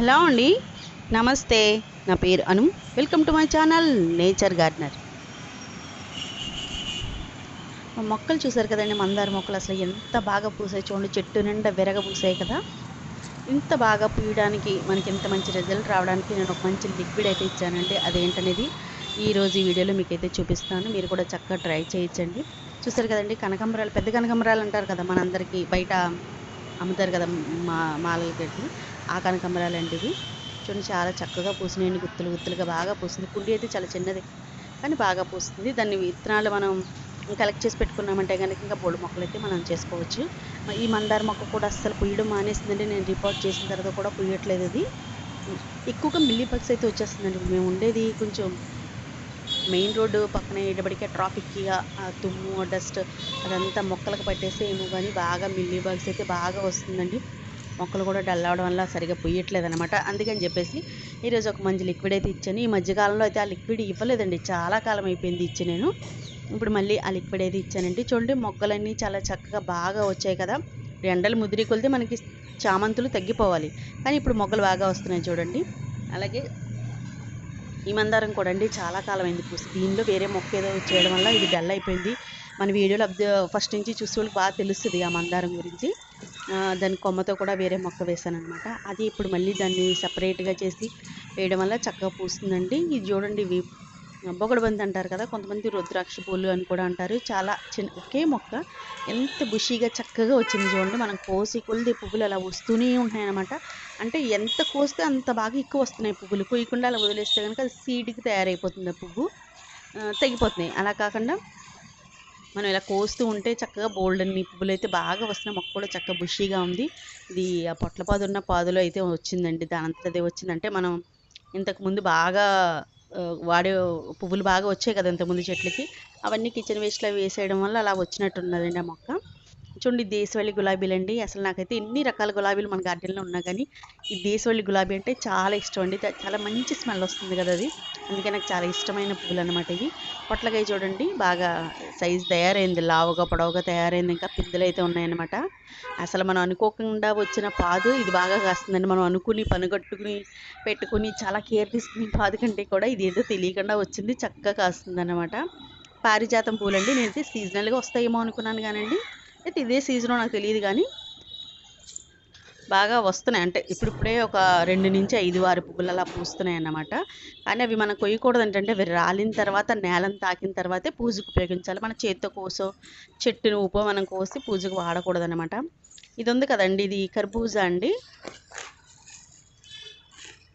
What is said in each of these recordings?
Hello అండి. నమస్తే. నా పేరు Anu. Welcome to my channel nature gardener. మా మొక్కలు చూసారు కదండి మందార మొక్కలు. అసలు ఎంత బాగా పూసాయి చూడండి. చెట్టు నిండా విరగ పూసాయి కదా. ఇంత బాగా పూయడానికి మనకి ఇంత మంచి రిజల్ట్ రావడానికి నేను ఒక మంచి లిక్విడ్ అయితే ఇచ్చానండి. అదేంటనేది ఈరోజు ఈ వీడియోలో మీకు అయితే చూపిస్తాను. మీరు కూడా చక్కగా ట్రై చేయించండి చూసారు కదండి కనకంబరాలు పెద్ద కనకంబరాలు అంటారు కదా మనందరికీ. బయట అమ్ముతారు కదా మా మాలలు కట్టి ఆ అండి చూడండి చాలా చక్కగా పూసినాయండి గుత్తులు గుత్తులుగా బాగా పూసింది. కుండి అయితే చాలా చిన్నది కానీ బాగా పూస్తుంది దాన్ని విత్తనాలు మనం కలెక్ట్ చేసి పెట్టుకున్నామంటే కనుక ఇంకా బోడు మొక్కలు అయితే మనం చేసుకోవచ్చు. ఈ మందార మొక్క కూడా అస్సలు పుయ్యడం మానేసిందండి. నేను రిపోర్ట్ చేసిన తర్వాత కూడా పుయ్యట్లేదు అది. ఎక్కువగా మిల్లీ బగ్స్ అయితే వచ్చేస్తుందండి. మేము ఉండేది కొంచెం మెయిన్ రోడ్డు పక్కన ఇటబడికే ట్రాఫిక్గా తుమ్ము డస్ట్ అదంతా మొక్కలకు పట్టేసి ఏమో కానీ బాగా మిల్లీ బగ్స్ అయితే బాగా వస్తుందండి. మొక్కలు కూడా డల్ అవడం వల్ల సరిగా పొయ్యట్లేదు అనమాట అందుకని చెప్పేసి ఈరోజు ఒక మంచి లిక్విడ్ అయితే ఇచ్చాను. ఈ మధ్యకాలంలో అయితే ఆ లిక్విడ్ ఇవ్వలేదండి. చాలా కాలం అయిపోయింది ఇచ్చి నేను. ఇప్పుడు మళ్ళీ ఆ లిక్విడ్ అయితే ఇచ్చానండి. చూడండి మొక్కలన్నీ చాలా చక్కగా బాగా వచ్చాయి కదా. ఎండలు ముదిరి కొలితే మనకి చామంతులు తగ్గిపోవాలి. కానీ ఇప్పుడు మొక్కలు బాగా వస్తున్నాయి చూడండి. అలాగే ఈ మందారం కూడా అండి చాలా కాలం అయింది. పూసి దీనిలో వేరే మొక్క ఏదో చేయడం వల్ల ఇది డల్ అయిపోయింది. మన వీడియోలో ఫస్ట్ నుంచి చూసే వాళ్ళకి బాగా తెలుస్తుంది ఆ మందారం గురించి. దాని కొమ్మతో కూడా వేరే మొక్క వేసాను అనమాట అది ఇప్పుడు మళ్ళీ దాన్ని సపరేట్గా చేసి వేయడం వల్ల చక్కగా పూస్తుందండి. ఇది చూడండి ఇవి బొగడబంతి అంటారు కదా కొంతమంది రుద్రాక్ష పూలు అని కూడా అంటారు. చాలా చిన్న ఒకే మొక్క. ఎంత బుషీగా చక్కగా వచ్చింది చూడండి. మనం కోసి కొలిది పువ్వులు అలా వస్తూనే ఉంటాయి అంటే ఎంత కోస్తే అంత బాగా ఎక్కువ వస్తున్నాయి పువ్వులు. కొయ్యకుండా అలా వదిలేస్తే కనుక అది సీడ్కి తయారైపోతుంది ఆ పువ్వు. తెగిపోతున్నాయి. అలా కాకుండా మనం ఇలా కోస్తూ ఉంటే చక్కగా బోల్డ్ మీ పువ్వులు అయితే బాగా వస్తున్నాయి. మొక్క కూడా చక్కగా బుషీగా ఉంది. ఇది ఆ పొట్ల పాదు ఉన్న పాదులో అయితే వచ్చిందండి. దాని అంతటా అదే వచ్చిందంటే మనం ఇంతకుముందు బాగా వాడే పువ్వులు బాగా వచ్చాయి కదా ఇంతకుముందు చెట్లకి. అవన్నీ కిచెన్ వేస్ట్లో వేసేయడం వల్ల అలా వచ్చినట్టున్నదండి ఆ మొక్క. చూడండి దేశవాళి గులాబీలు అండి. అసలు నాకైతే ఎన్ని రకాల గులాబీలు మన గార్డెన్లో ఉన్నా కానీ ఈ దేశవాళి గులాబీ అంటే చాలా ఇష్టం అండి. చాలా మంచి స్మెల్ వస్తుంది కదా అది. అందుకే నాకు చాలా ఇష్టమైన పువ్వులు అనమాట ఇవి. పొట్లకాయ చూడండి బాగా సైజ్ తయారైంది. లావుగా పొడవుగా తయారైంది. ఇంకా పిద్దలు అయితే ఉన్నాయన్నమాట. అసలు మనం అనుకోకుండా వచ్చిన పాదు ఇది బాగా కాస్తుందండి. మనం అనుకుని పనుగట్టుకుని పెట్టుకుని చాలా కేర్ తీసుకుని పాదు కంటే కూడా ఇది ఏదో తెలియకుండా వచ్చింది చక్కగా కాస్తుంది అనమాట పారిజాతం పూలండి. నేనైతే సీజనల్గా వస్తాయేమో అనుకున్నాను కానండి. అయితే ఇదే సీజనో నాకు తెలియదు కానీ బాగా వస్తున్నాయి. అంటే ఇప్పుడిప్పుడే ఒక రెండు నుంచి ఐదు ఆరు పువ్వులు అలా పూస్తున్నాయి అన్నమాట. కానీ అవి మనం కొయ్యకూడదు ఏంటంటే అవి రాలిన తర్వాత నేలను తాకిన తర్వాతే పూజకు ఉపయోగించాలి. మన చేత్తో కోసో చెట్టును ఉపో మనం కోసి పూజకు వాడకూడదు అనమాట ఇది ఉంది కదండి ఇది కర్బూజా అండి.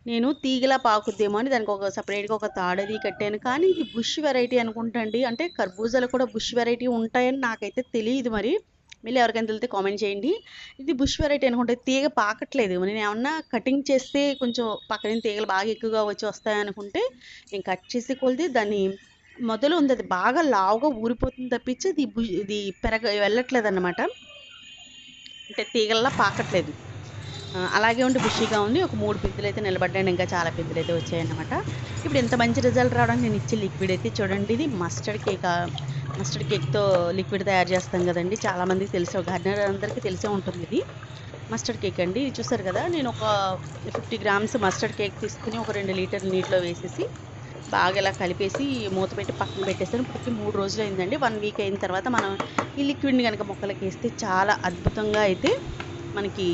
నేను తీగలా పాకుద్దేమో అని దానికి ఒక సపరేట్గా ఒక తాడది కట్టాను. కానీ ఇది బుష్ వెరైటీ అనుకుంటండి అంటే కర్బూజాలు కూడా బుష్ వెరైటీ ఉంటాయని నాకైతే తెలియదు మరి. మళ్ళీ ఎవరికైనా తెలితే కామెంట్ చేయండి. ఇది బుష్ వెరైటీ అనుకుంటే తీగ పాకట్లేదు. నేను ఏమన్నా కటింగ్ చేస్తే కొంచెం పక్కన తీగలు బాగా ఎక్కువగా వచ్చి వస్తాయి అనుకుంటే నేను కట్ చేసి కొలిది దాన్ని మొదలు ఉంది అది బాగా లావుగా ఊరిపోతుంది తప్పించి ఇది ఇది పెరగ వెళ్ళట్లేదు అనమాట అంటే తీగల్లా పాకట్లేదు. అలాగే ఉండి బుషీగా ఉంది. ఒక మూడు పిద్దులు అయితే నిలబడ్డాను ఇంకా చాలా పిద్దులు అయితే వచ్చాయన్నమాట. ఇప్పుడు ఇంత మంచి రిజల్ట్ రావడానికి నేను ఇచ్చే లిక్విడ్ అయితే చూడండి ఇది మస్టర్డ్ కేక్ మస్టర్డ్ కేక్తో లిక్విడ్ తయారు చేస్తాం కదండి. చాలామందికి తెలిసే గార్డెనర్ అందరికీ తెలిసే ఉంటుంది ఇది. మస్టర్డ్ కేక్ అండి. ఇది చూసారు కదా నేను ఒక ఫిఫ్టీ గ్రామ్స్ మస్టర్డ్ కేక్ తీసుకుని ఒక రెండు లీటర్ నీటిలో వేసేసి బాగా ఇలా కలిపేసి మూత పెట్టి పక్కన పెట్టేసాను ఇప్పటికి మూడు రోజులు అయిందండి. వన్ వీక్ అయిన తర్వాత మనం ఈ లిక్విడ్ని కనుక మొక్కలకి వేస్తే చాలా అద్భుతంగా అయితే మనకి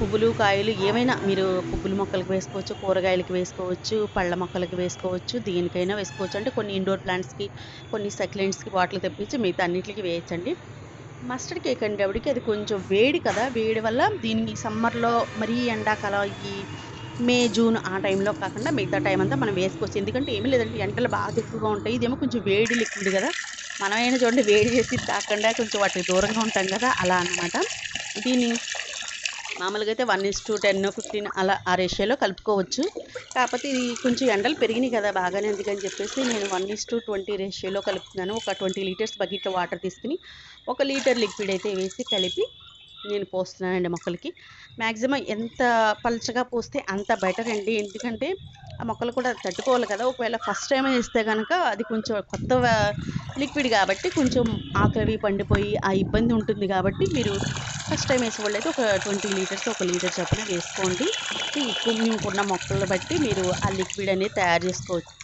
పువ్వులు కాయలు ఏమైనా మీరు పువ్వుల మొక్కలకు వేసుకోవచ్చు కూరగాయలకి వేసుకోవచ్చు పళ్ళ మొక్కలకి వేసుకోవచ్చు దేనికైనా వేసుకోవచ్చు. అంటే కొన్ని ఇండోర్ ప్లాంట్స్కి కొన్ని సక్లెంట్స్కి వాటికి తెప్పించి మిగతా అన్నిటికి వేయచ్చండి. మస్టర్డ్ కేక్ అంటే అది కొంచెం వేడి కదా. వేడి వల్ల దీన్ని సమ్మర్లో మరీ ఎండాకాలం ఈ మే జూన్ ఆ టైంలో కాకుండా మిగతా టైం అంతా మనం వేసుకోవచ్చు. ఎందుకంటే ఏమీ లేదంటే ఎండలు బాగా ఎక్కువగా ఉంటాయి. ఇదేమో కొంచెం వేడి లిక్విడ్ కదా. మనమైనా చూడండి వేడి చేసి తాకుండా కొంచెం వాటికి దూరంగా ఉంటాం కదా. అలా అన్నమాట. దీన్ని మామూలుగా అయితే one is to ten fifteen అలా ఆ రేషియోలో కలుపుకోవచ్చు. కాకపోతే ఇది కొంచెం ఎండలు పెరిగినాయి కదా బాగానే అందుకని చెప్పేసి నేను వన్ ఇస్ టూ ట్వంటీ రేషియోలో కలుపుతున్నాను. ఒక ట్వంటీ లీటర్స్ బకెట్లో వాటర్ తీసుకుని ఒక లీటర్ లిక్విడ్ అయితే వేసి కలిపి నేను పోస్తున్నానండి మొక్కలకి. మ్యాక్సిమం ఎంత పలచగా పోస్తే అంత బెటర్ అండి. ఎందుకంటే ఆ మొక్కలు కూడా తట్టుకోవాలి కదా. ఒకవేళ ఫస్ట్ టైం వేస్తే కనుక అది కొంచెం కొత్త లిక్విడ్ కాబట్టి కొంచెం ఆకలి పండిపోయి ఆ ఇబ్బంది ఉంటుంది కాబట్టి మీరు ఫస్ట్ టైం వేసే అయితే ఒక ట్వంటీ లీటర్స్ ఒక లీటర్ చొప్పున వేసుకోండి. ఎక్కువ మీకున్న మొక్కలను బట్టి మీరు ఆ లిక్విడ్ అనేది తయారు చేసుకోవచ్చు.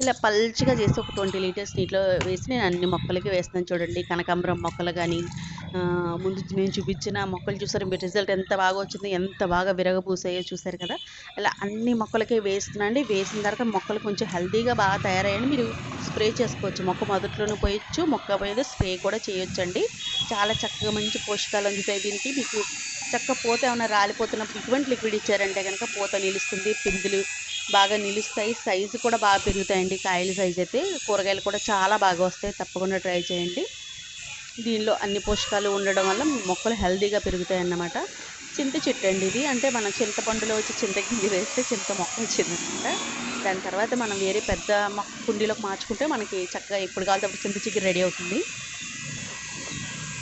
ఇలా పల్చగా చేసి ఒక ట్వంటీ లీటర్స్ నీటిలో వేసి నేను అన్ని మొక్కలకి వేస్తాను చూడండి. కనకాంబరం మొక్కలు కానీ ముందు నేను చూపించిన మొక్కలు చూసారు మీ రిజల్ట్ ఎంత బాగా వచ్చింది ఎంత బాగా విరగబూసాయో చూసారు కదా. ఇలా అన్ని మొక్కలకే వేస్తున్నాండి. వేసిన తర్వాత మొక్కలు కొంచెం హెల్తీగా బాగా తయారయ్యండి మీరు స్ప్రే చేసుకోవచ్చు. మొక్క మొదట్లోనే పోయొచ్చు మొక్క మీద స్ప్రే కూడా చేయొచ్చండి. చాలా చక్కగా మంచి పోషకాలు అందుతాయి దీనికి. మీకు చక్క పూత ఏమైనా రాలిపోతున్నప్పుడు ఇటువంటి లిక్విడ్ ఇచ్చారంటే కనుక పూత నిలుస్తుంది పిందులు బాగా నిలుస్తాయి. సైజు కూడా బాగా పెరుగుతాయండి. కాయల సైజ్ అయితే కూరగాయలు కూడా చాలా బాగా వస్తాయి. తప్పకుండా ట్రై చేయండి. దీనిలో అన్ని పోషకాలు ఉండడం వల్ల మొక్కలు హెల్దీగా పెరుగుతాయి అన్నమాట చింత చెట్టు అండి ఇది. అంటే మనం చింతపండులో వచ్చి చింతగింజ వేస్తే చింత మొక్క వచ్చిందనమాట. దాని తర్వాత మనం వేరే పెద్ద మొక్క కుండీలోకి మార్చుకుంటే మనకి చక్కగా ఎప్పుడు కావాలంటే అప్పుడు చింత చిగురు రెడీ అవుతుంది.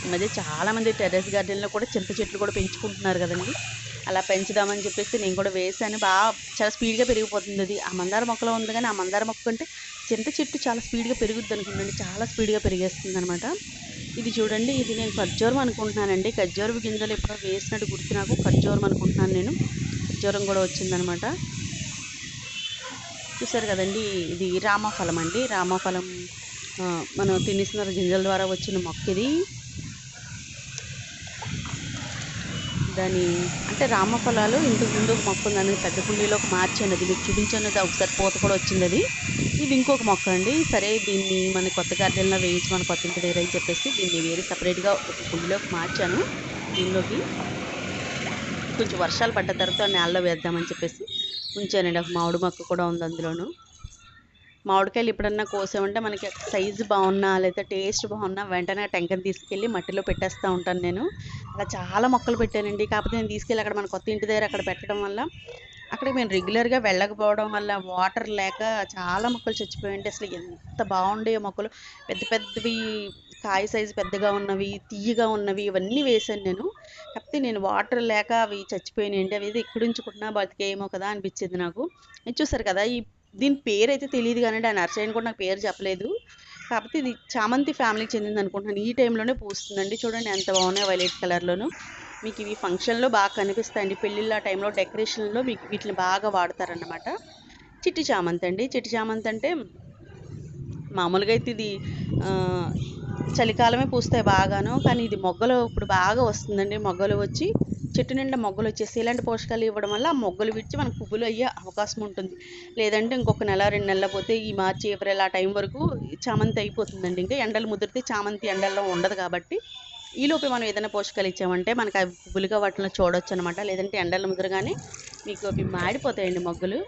ఈ మధ్య చాలామంది టెర్రస్ గార్డెన్లో కూడా చింత చెట్లు కూడా పెంచుకుంటున్నారు కదండి. అలా పెంచుదామని చెప్పేసి నేను కూడా వేసాను బాగా చాలా స్పీడ్గా పెరిగిపోతుంది అది. ఆ మందార మొక్కలో ఉంది కానీ ఆ మందార మొక్క అంటే చింత చెట్టు చాలా స్పీడ్గా పెరుగుద్ది అనుకుందండి చాలా స్పీడ్గా పెరిగేస్తుంది అనమాట ఇది చూడండి ఇది నేను ఖర్జూరం అనుకుంటున్నానండి. ఖర్జూరం గింజలు ఎప్పుడో వేసినట్టు గుర్తు నాకు ఖర్జూరం అనుకుంటున్నాను నేను. ఖర్జూరం కూడా వచ్చిందనమాట. చూసారు కదండి ఇది రామఫలం అండి. రామఫలం మనం తినేసిన గింజల ద్వారా వచ్చిన మొక్క ఇది దాని అంటే రామఫలాలు ఇంతకు ముందు ఒక మొక్క ఉందని పెద్ద కుండీలోకి మార్చాను అది మీకు చూపించాను అది ఒకసారి పూత కూడా వచ్చింది అది. ఇది ఇంకొక మొక్క అండి సరే దీన్ని మన కొత్త గార్డెన్లో వేయించి మన కొత్త ఇంటి దగ్గర అని చెప్పేసి దీన్ని వేరే సపరేట్గా ఒక కుండీలోకి మార్చాను. దీనిలోకి కొంచెం వర్షాలు పడ్డ తర్వాత నేలలో వేద్దామని చెప్పేసి ఉంచానండి ఒక మామిడి మొక్క కూడా ఉంది అందులోను. మామిడికాయలు ఎప్పుడన్నా కోసామంటే మనకి సైజు బాగున్నా లేదా టేస్ట్ బాగున్నా వెంటనే టెంకని తీసుకెళ్ళి మట్టిలో పెట్టేస్తూ ఉంటాను నేను. అలా చాలా మొక్కలు పెట్టానండి. కాకపోతే నేను తీసుకెళ్ళి అక్కడ మన కొత్త ఇంటి దగ్గర అక్కడ పెట్టడం వల్ల అక్కడికి మేము రెగ్యులర్గా వెళ్ళకపోవడం వల్ల వాటర్ లేక చాలా మొక్కలు చచ్చిపోయాయండి. అసలు ఎంత బాగుండే మొక్కలు. పెద్ద పెద్దవి కాయ సైజు పెద్దగా ఉన్నవి తీయగా ఉన్నవి ఇవన్నీ వేశాను నేను. కాకపోతే నేను వాటర్ లేక అవి చచ్చిపోయినాయండి. అవి ఎక్కడి ఉంచుకుంటున్నా బతికేమో కదా అనిపించింది నాకు. చూసారు కదా ఈ దీని పేరు అయితే తెలియదు కానీ ఆ నర్సరీ కూడా నాకు పేరు చెప్పలేదు. కాకపోతే ఇది చామంతి ఫ్యామిలీకి చెందింది అనుకుంటున్నాను. ఈ టైంలోనే పూస్తుందండి. చూడండి ఎంత బాగున్నాయి వైలెట్ కలర్లోను. మీకు ఇవి ఫంక్షన్లో బాగా కనిపిస్తాయండి. పెళ్ళిళ్ళ టైంలో డెకరేషన్లో మీకు వీటిని బాగా వాడతారన్నమాట. చిట్టి చామంతి అండి. చిట్టి చామంతి అంటే మామూలుగా అయితే ఇది చలికాలమే పూస్తాయి బాగాను. కానీ ఇది మొగ్గలు ఇప్పుడు బాగా వస్తుందండి. మొగ్గలు వచ్చి చెట్టు నిండా మొగ్గలు వచ్చేసి ఇలాంటి పోషకాలు ఇవ్వడం వల్ల ఆ మొగ్గలు విడిచి మనకు పువ్వులు అయ్యే అవకాశం ఉంటుంది. లేదంటే ఇంకొక నెల రెండు నెలల పోతే ఈ మార్చి ఏప్రిల్ ఆ టైం వరకు చామంతి అయిపోతుందండి. ఇంకా ఎండలు ముదిరితే చామంతి ఎండల్లో ఉండదు కాబట్టి ఈలోపు మనం ఏదైనా పోషకాలు ఇచ్చామంటే మనకు అవి పువ్వులుగా వాటిని చూడొచ్చు అనమాట లేదంటే ఎండలు ముదరగానే మీకు అవి మాడిపోతాయండి మొగ్గలు.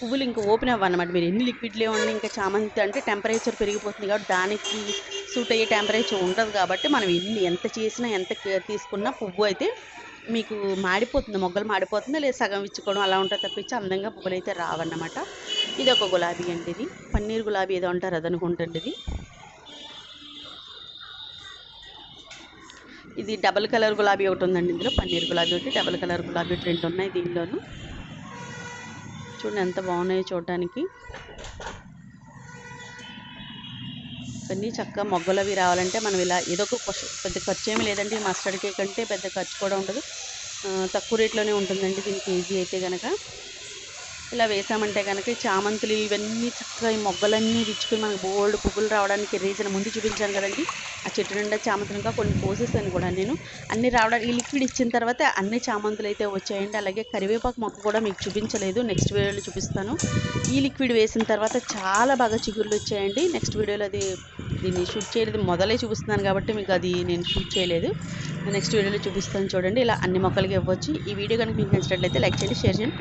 పువ్వులు ఇంకా ఓపెన్ అవ్వన్నమాట మీరు ఎన్ని లిక్విడ్లు ఏమన్నా ఇంకా చామంతి అంటే టెంపరేచర్ పెరిగిపోతుంది కాబట్టి దానికి సూట్ అయ్యే టెంపరేచర్ ఉండదు కాబట్టి మనం ఎన్ని ఎంత చేసినా ఎంత కేర్ తీసుకున్నా పువ్వు అయితే మీకు మాడిపోతుంది? మొగ్గలు మాడిపోతుంది? లేదా సగం ఇచ్చుకోవడం అలా ఉంటుంది తప్పించి అందంగా పువ్వులు అయితే రావన్నమాట. ఇది ఒక గులాబీ అండి ఇది. పన్నీర్ గులాబీ ఏదో అంటారు అది అనుకుంటుంది ఇది. ఇది డబల్ కలర్ గులాబీ ఒకటి ఉందండి ఇందులో. పన్నీర్ గులాబీ ఒకటి డబల్ కలర్ గులాబీ ఒకటి రెండు ఉన్నాయి దీనిలోను. చూడండి ఎంత బాగున్నాయో చూడడానికి. ఇవన్నీ చక్కగా మొగ్గలు అవి రావాలంటే మనం ఇలా ఏదో ఒక పెద్ద ఖర్చు ఏమి లేదండి. మస్టర్డ్ కేక్ అంటే పెద్ద ఖర్చు కూడా ఉండదు. తక్కువ రేట్లోనే ఉంటుందండి. దీని కేజీ అయితే కనుక ఇలా వేసామంటే కనుక చామంతులు ఇవన్నీ చక్కగా ఈ మొగ్గలన్నీ విచ్చుకుని మనకు బోల్డ్ పువ్వులు రావడానికి రీజన్ ముందు చూపించాను కదండి. ఆ చెట్టు నిండా చామంతులు ఇంకా కొన్ని కోసేసాను కూడా నేను. అన్ని రావడానికి ఈ లిక్విడ్ ఇచ్చిన తర్వాత అన్ని చామంతులు అయితే వచ్చాయండి. అలాగే కరివేపాకు మొక్క కూడా మీకు చూపించలేదు. నెక్స్ట్ వీడియోలో చూపిస్తాను. ఈ లిక్విడ్ వేసిన తర్వాత చాలా బాగా చిగుర్లు వచ్చాయండి. నెక్స్ట్ వీడియోలో అది దీన్ని షూట్ చేయలేదు. మొదలే చూపిస్తున్నాను కాబట్టి మీకు అది నేను షూట్ చేయలేదు. నెక్స్ట్ వీడియోలో చూపిస్తాను చూడండి. ఇలా అన్ని మొక్కలకి ఇవ్వచ్చు. ఈ వీడియో కనుక మీకు నచ్చినట్లయితే లైక్ చేయండి షేర్ చేయండి